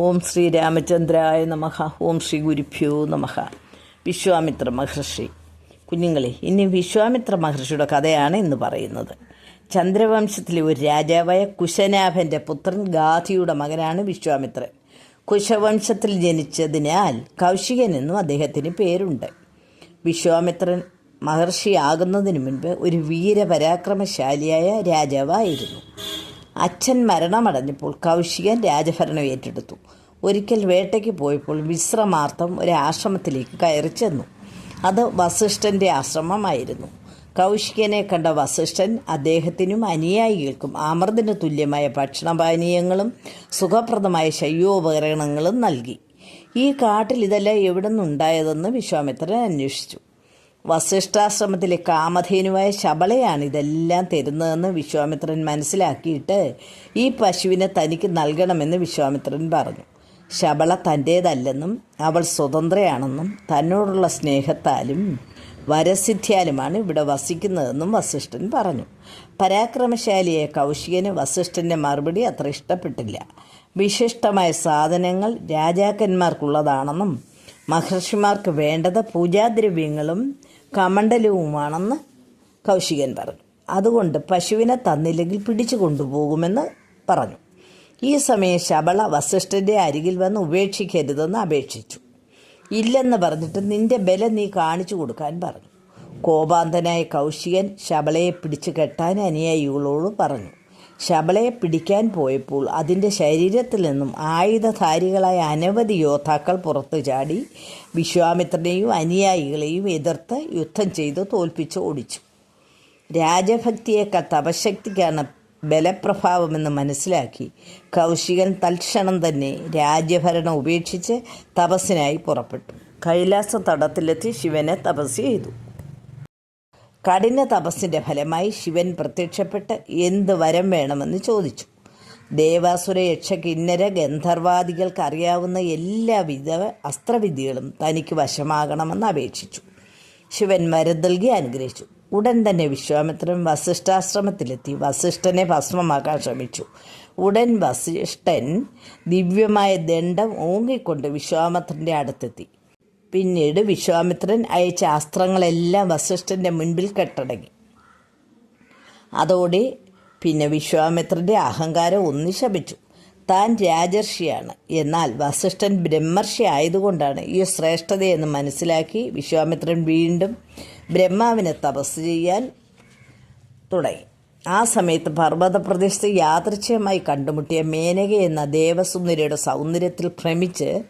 ഓം ശ്രീ രാമചന്ദ്രായ നമഹ ഓം ശ്രീ ഗുരുഭ്യോ നമഹ വിശ്വാമിത്ര മഹർഷി. കുഞ്ഞുങ്ങളെ ഇനി വിശ്വാമിത്ര മഹർഷിയുടെ കഥയാണ് ഇന്ന് പറയുന്നത്. ചന്ദ്രവംശത്തിലെ ഒരു രാജാവായ കുശനാഭന്റെ പുത്രൻ ഗാധിയുടെ മകനാണ് വിശ്വാമിത്രൻ. കുശവംശത്തിൽ ജനിച്ചതിനാൽ കൗശികൻ എന്നും അദ്ദേഹത്തിന് പേരുണ്ട്. വിശ്വാമിത്രൻ മഹർഷിയാകുന്നതിന് മുൻപ് ഒരു വീരപരാക്രമശാലിയായ രാജാവായിരുന്നു. അച്ഛൻ മരണമടഞ്ഞപ്പോൾ കൗശികൻ രാജഭരണം ഏറ്റെടുത്തു. ഒരിക്കൽ വേട്ടയ്ക്ക് പോയപ്പോൾ വിശ്രമാർത്ഥം ഒരു ആശ്രമത്തിലേക്ക് കയറി ചെന്നു. അത് വസിഷ്ഠന്റെ ആശ്രമമായിരുന്നു. കൗശികനെ കണ്ട വസിഷ്ഠൻ അദ്ദേഹത്തിനും അനുയായികൾക്കും അമൃതിന് തുല്യമായ ഭക്ഷണപാനീയങ്ങളും സുഖപ്രദമായ ശയ്യോപകരണങ്ങളും നൽകി. ഈ കാട്ടിൽ ഇതെല്ലാം എവിടെ നിന്നുണ്ടായതെന്ന് വിശ്വാമിത്രൻ അന്വേഷിച്ചു. വസിഷ്ഠാശ്രമത്തിലെ കാമധേനുവായ ശബളയാണ് ഇതെല്ലാം തരുന്നതെന്ന് വിശ്വാമിത്രൻ മനസ്സിലാക്കിയിട്ട് ഈ പശുവിനെ തനിക്ക് നൽകണമെന്ന് വിശ്വാമിത്രൻ പറഞ്ഞു. ശബള തന്റേതല്ലെന്നും അവൾ സ്വതന്ത്രയാണെന്നും തന്നോടുള്ള സ്നേഹത്താലും വരസിദ്ധ്യാലുമാണ് ഇവിടെ വസിക്കുന്നതെന്നും വസിഷ്ഠൻ പറഞ്ഞു. പരാക്രമശാലിയായ കൗശികന് വസിഷ്ഠന്റെ മറുപടി അത്ര ഇഷ്ടപ്പെട്ടില്ല. വിശിഷ്ടമായ സാധനങ്ങൾ രാജാക്കന്മാർക്കുള്ളതാണെന്നും മഹർഷിമാർക്ക് വേണ്ടത് പൂജാദ്രവ്യങ്ങളും കമണ്ഡലവുമാണെന്ന് കൗശികൻ പറഞ്ഞു. അതുകൊണ്ട് പശുവിനെ തന്നില്ലെങ്കിൽ പിടിച്ചു കൊണ്ടുപോകുമെന്ന് പറഞ്ഞു. ഈ സമയം ശബള വസിഷ്ഠന്റെ അരികിൽ വന്ന് ഉപേക്ഷിക്കരുതെന്ന് അപേക്ഷിച്ചു. ഇല്ലെന്ന് പറഞ്ഞിട്ട് നിന്റെ ബലം നീ കാണിച്ചു കൊടുക്കാൻ പറഞ്ഞു. കോപാന്തനായ കൗശികൻ ശബളയെ പിടിച്ചു കെട്ടാൻ അനുയായികളോട് പറഞ്ഞു. ശബളയെ പിടിക്കാൻ പോയപ്പോൾ അതിന്റെ ശരീരത്തിൽ നിന്നും ആയുധധാരികളായ അനവധി യോദ്ധാക്കൾ പുറത്തു ചാടി വിശ്വാമിത്രനെയും അനുയായികളെയും എതിർത്ത് യുദ്ധം ചെയ്ത് തോൽപ്പിച്ച് ഓടിച്ചു. രാജഭക്തിയേക്കാൾ തപശക്തിക്കാണ് ബലപ്രഭാവമെന്ന് മനസ്സിലാക്കി കൗശികൻ തൽക്ഷണം തന്നെ രാജ്യഭരണം ഉപേക്ഷിച്ച് തപസ്സിനായി പുറപ്പെട്ടു. കൈലാസ തടത്തിലെത്തി ശിവനെ തപസ് ചെയ്തു. കഠിന തപസ്സിന്റെ ഫലമായി ശിവൻ പ്രത്യക്ഷപ്പെട്ട് എന്ത് വരം വേണമെന്ന് ചോദിച്ചു. ദേവാസുര യക്ഷ കിന്നര ഗന്ധർവാദികൾക്ക് അറിയാവുന്ന എല്ലാവിധ അസ്ത്രവിദ്യകളും തനിക്ക് വശമാകണമെന്ന് അപേക്ഷിച്ചു. ശിവൻ വരം നൽകി അനുഗ്രഹിച്ചു. ഉടൻ തന്നെ വിശ്വാമിത്രൻ വസിഷ്ഠാശ്രമത്തിലെത്തി. വസിഷ്ഠനെ ഭസ്മമാക്കാൻ ശ്രമിച്ചു. ഉടൻ വസിഷ്ഠൻ ദിവ്യമായ ദണ്ഡം ഓങ്ങിക്കൊണ്ട് വിശ്വാമിത്രന്റെ അടുത്തെത്തി. പിന്നീട് വിശ്വാമിത്രൻ അയച്ച അസ്ത്രങ്ങളെല്ലാം വസിഷ്ഠന്റെ മുൻപിൽ കെട്ടടങ്ങി. അതോടെ പിന്നെ വിശ്വാമിത്രന്റെ അഹങ്കാരം ഒന്ന് ശപിച്ചു താൻ രാജർഷിയാണ്. എന്നാൽ വസിഷ്ഠൻ ബ്രഹ്മർഷി ആയതുകൊണ്ടാണ് ഈ ശ്രേഷ്ഠതയെന്ന് മനസ്സിലാക്കി വിശ്വാമിത്രൻ വീണ്ടും ബ്രഹ്മാവിനെ തപസ് ചെയ്യാൻ തുടങ്ങി. ആ സമയത്ത് പർവത പ്രദേശത്ത് യാദൃച്ഛ്യമായി കണ്ടുമുട്ടിയ മേനക എന്ന ദേവസുന്ദരിയുടെ സൗന്ദര്യത്തിൽ ഭ്രമിച്ച്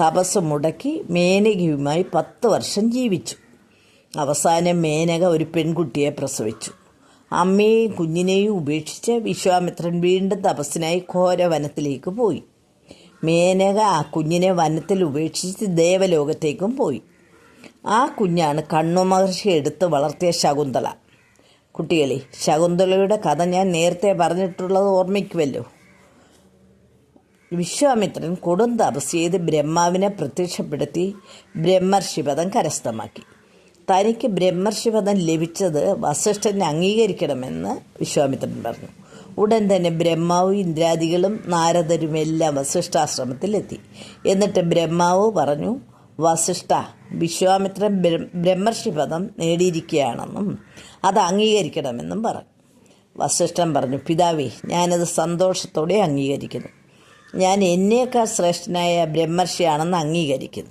തപസ് മുടക്കി മേനകയുമായി പത്ത് വർഷം ജീവിച്ചു. അവസാനം മേനക ഒരു പെൺകുട്ടിയെ പ്രസവിച്ചു. അമ്മയെയും കുഞ്ഞിനെയും ഉപേക്ഷിച്ച് വിശ്വാമിത്രൻ വീണ്ടും തപസ്സിനായി ഘോരവനത്തിലേക്ക് പോയി. മേനക ആ കുഞ്ഞിനെ വനത്തിൽ ഉപേക്ഷിച്ച് ദേവലോകത്തേക്കും പോയി. ആ കുഞ്ഞാണ് കണ്ണു മഹർഷി എടുത്ത് വളർത്തിയ ശകുന്തള. കുട്ടികളെ ശകുന്തളയുടെ കഥ ഞാൻ നേരത്തെ പറഞ്ഞിട്ടുള്ളത് ഓർമ്മിക്കുമല്ലോ വിശ്വാമിത്രൻ കൊടും തപസ് ചെയ്ത് ബ്രഹ്മാവിനെ പ്രത്യക്ഷപ്പെടുത്തി ബ്രഹ്മർഷിപദം കരസ്ഥമാക്കി. തനിക്ക് ബ്രഹ്മർഷിപദം ലഭിച്ചത് വസിഷ്ഠനെ അംഗീകരിക്കണമെന്ന് വിശ്വാമിത്രൻ പറഞ്ഞു. ഉടൻ തന്നെ ബ്രഹ്മാവും ഇന്ദ്രാദികളും നാരദരും എല്ലാം വസിഷ്ഠാശ്രമത്തിലെത്തി. എന്നിട്ട് ബ്രഹ്മാവ് പറഞ്ഞു വസിഷ്ഠ വിശ്വാമിത്രൻ ബ്രഹ്മർഷിപദം നേടിയിരിക്കുകയാണെന്നും അത് അംഗീകരിക്കണമെന്നും പറഞ്ഞു. വസിഷ്ഠൻ പറഞ്ഞു പിതാവേ ഞാനത് സന്തോഷത്തോടെ അംഗീകരിക്കുന്നു. ഞാൻ എന്നേക്കാൾ ശ്രേഷ്ഠനായ ബ്രഹ്മർഷിയാണെന്ന് അംഗീകരിക്കുന്നു.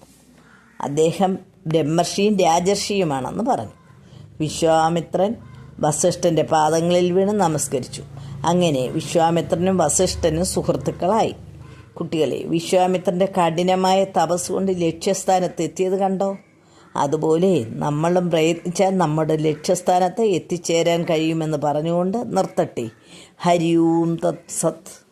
അദ്ദേഹം ബ്രഹ്മർഷിയും രാജർഷിയുമാണെന്ന് പറഞ്ഞു. വിശ്വാമിത്രൻ വസിഷ്ഠന്റെ പാദങ്ങളിൽ വീണ് നമസ്കരിച്ചു. അങ്ങനെ വിശ്വാമിത്രനും വസിഷ്ഠനും സുഹൃത്തുക്കളായി. കുട്ടികളെ വിശ്വാമിത്രന്റെ കഠിനമായ തപസ് കൊണ്ട് ലക്ഷ്യസ്ഥാനത്ത് എത്തിയത് കണ്ടോ? അതുപോലെ നമ്മളും പ്രയത്നിച്ചാൽ നമ്മുടെ ലക്ഷ്യസ്ഥാനത്ത് എത്തിച്ചേരാൻ കഴിയുമെന്ന് പറഞ്ഞുകൊണ്ട് നിർത്തട്ടെ. ഹരി ഓം തത് സത്.